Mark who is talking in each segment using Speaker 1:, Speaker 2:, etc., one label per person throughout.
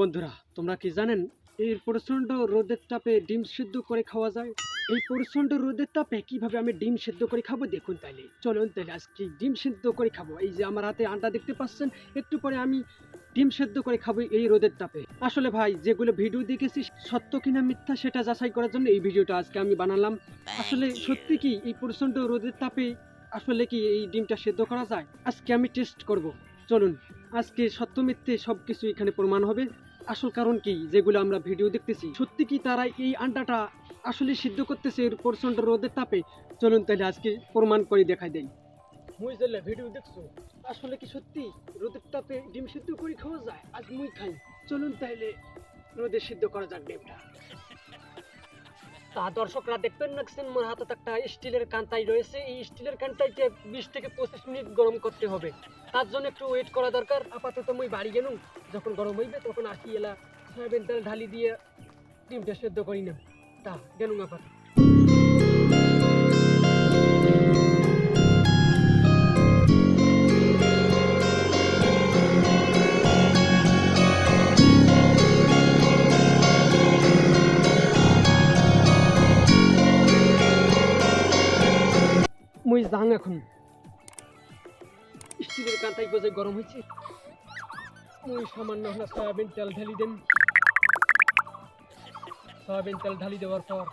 Speaker 1: বন্ধুরা, তোমরা কি জানেন এই প্রচণ্ড রোদের তাপে ডিম সিদ্ধ করে খাওয়া যায়? এই প্রচণ্ড রোদের তাপে কীভাবে আমি ডিম সিদ্ধ করে খাব? দেখুন তাইলে। চলুন তাহলে আজকে ডিম সিদ্ধ করে খাব। এই যে আমার হাতে আন্ডা দেখতে পাচ্ছেন, একটু পরে আমি ডিম সেদ্ধ করে খাব এই রোদের তাপে। আসলে ভাই, যেগুলো ভিডিও দেখেছি সত্য কিনা মিথ্যা সেটা যাচাই করার জন্য এই ভিডিওটা আজকে আমি বানালাম। আসলে সত্যি কি এই প্রচণ্ড রোদের তাপে আসলে কি এই ডিমটা সেদ্ধ করা যায়? আজকে আমি টেস্ট করব। চলুন, আজকে সত্য মিথ্যে সব কিছু এখানে প্রমাণ হবে। আসল কারণ কি, যেগুলো আমরা ভিডিও দেখতেছি, সত্যি কি তারা এই আন্ডাটা আসলে সিদ্ধ করতেছে এর প্রচণ্ড রোদের তাপে? চলুন তাহলে আজকে প্রমাণ করে দেখাই দেয় মুই ভিডিও দেখছ? আসলে কি সত্যি? রোদের তাপে ডিম সিদ্ধ করে খাওয়া যায়? আজ মুই খাই। চলুন তাইলে রোদে সিদ্ধ করা যাক ডিমটা। তা দর্শকরা দেখবেন নাকছেন মোর হাতে একটা স্টিলের কান্তাই রয়েছে? এই স্টিলের কান্তাইতে বিশ থেকে পঁচিশ মিনিট গরম করতে হবে। তার জন্য একটু ওয়েট করা দরকার। আপাতত মুই বাড়ি গেলুম। যখন গরম হইবে, তখন আসি এলা সয়াবিন তেল ঢালি দিয়ে ডিমটা সেদ্ধ করি না তা, গেলুম আপাতত। মুই যাং এখন। স্টিলের কাঁটাই বোঝাই গরম হয়েছে। ওই সামান্য হলো সয়াবিন তেল ঢালি দেন। সয়াবিন তেল ঢালি দেওয়ার পর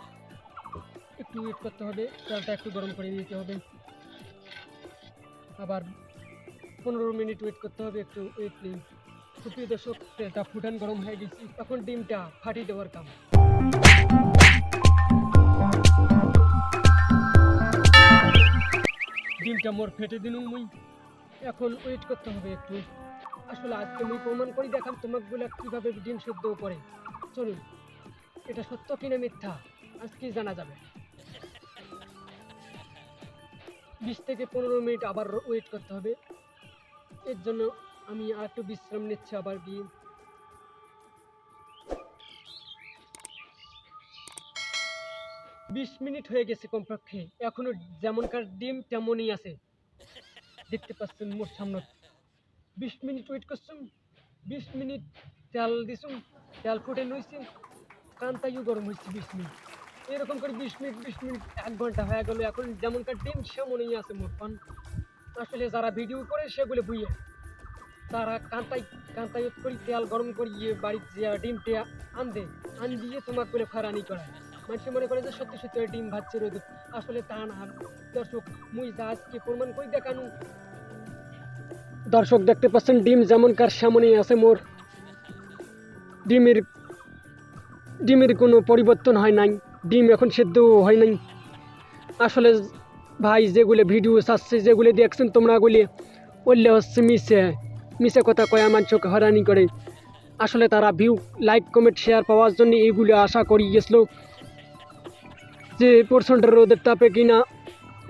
Speaker 1: একটু ওয়েট করতে হবে, তেলটা একটু গরম করে নিতে হবে। আবার পনেরো মিনিট ওয়েট করতে হবে একটু ওয়েট নেই সুপ্রিয় দর্শক, তেলটা ফুটান গরম হয়ে গেছি, তখন ডিমটা ফাটিয়ে দেওয়ার কাম। ডিমটা মোর ফেটে দিনুম মুই। এখন ওয়েট করতে হবে একটু। আসলে আজকে মুই প্রমাণ করি দেখাম তোমাকে বলে কীভাবে ডিম সেদ্ধ করে। চলুন, এটা সত্য কিনা মিথ্যা আজকে জানা যাবে? বিশ থেকে পনেরো মিনিট আবার ওয়েট করতে হবে। এর জন্য আমি আর একটু বিশ্রাম নিচ্ছি আবার গিয়ে বিশ মিনিট হয়ে গেছে কমপক্ষে, এখনও যেমনকার ডিম তেমনই আছে। দেখতে পাচ্ছেন মোর সামনে। বিশ মিনিট ওয়েট করছুম বিশ মিনিট তেল দিছুম তেল ফুটে নইছি। কান্তাইও গরম হয়েছে বিশ মিনিট। এরকম করে বিশ মিনিট বিশ মিনিট, এক ঘণ্টা হয়ে গেল এখন। যেমনকার ডিম সেমনই আছে মোর পান। আসলে যারা ভিডিও করে, সেগুলো বুঝে। তারা কান্তাই কান্তাই করি তেল গরম করিয়ে বাড়িতে যে ডিমটা আন আন দিয়ে তোমার করে ফারানি করায়। মানুষ মনে করে যে সত্যি সত্যি ডিম ভাজছে রোদে। আসলে তা না। দর্শক, মুই যা আজকে প্রমাণ করে দেখানো। দর্শক, দেখতে পাচ্ছেন ডিম যেমন কার সামনেই আছে মোর। ডিমের ডিমের কোনো পরিবর্তন হয় নাই। ডিম এখন সেদ্ধ হয় নাই। আসলে ভাই, যেগুলো ভিডিও চাচ্ছে যেগুলো দেখছেন তোমরা গুলি, বললে হচ্ছে মিশে মিশে কথা কয় চোখে হরানি করে। আসলে তারা ভিউ লাইক কমেন্ট শেয়ার পাওয়ার জন্য এইগুলো আশা করি গেছিল যে প্রচণ্ড রোদের তাপে কিনা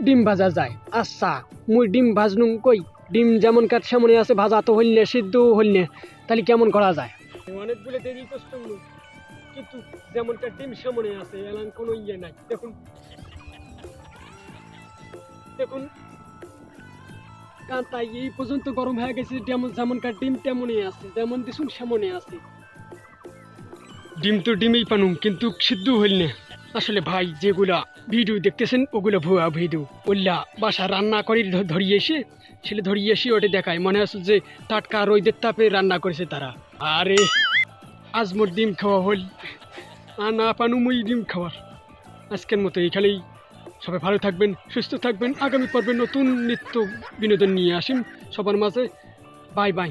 Speaker 1: ডিম ভাজা যায়। আচ্ছা মুই ডিম ভাজনুম কই? ডিম যেমন কাঠ সামনে আছে ভাজা তো হইলে সিদ্ধ হইলে তাহলে কেমন করা যায়? অনেকগুলো দেরি কষ্ট কিন্তু যেমন কাঠ ডিম সামনে আছে এলাম কোনো ইয়ে নাই। দেখুন। দেখুন। কান্তাই এই পর্যন্ত গরম হয়ে গেছে যেমন যেমন কাঠ ডিম তেমনই আছে যেমন দিছুন সেমনই আছে। ডিম তো ডিমেই পানুম কিন্তু সিদ্ধ হইল না। আসলে ভাই যেগুলা ভিডিও দেখতেছেন, ওগুলো ভুয়া ভিডিও। ওল্লা বাসা রান্না করে ধরিয়ে এসে, ছেলে ধরিয়ে এসে ওটা দেখায়। মনে হচ্ছে যে টাটকা রোদের তাপে রান্না করেছে তারা। আরে আজ মোর ডিম খাওয়া হল। আর না পানু মুই ডিম খাওয়ার। আজকের মতো এইখানেই। সবাই ভালো থাকবেন, সুস্থ থাকবেন। আগামী পর্বে নতুন নিত্য বিনোদন নিয়ে আসেন সবার মাঝে। Bye bye.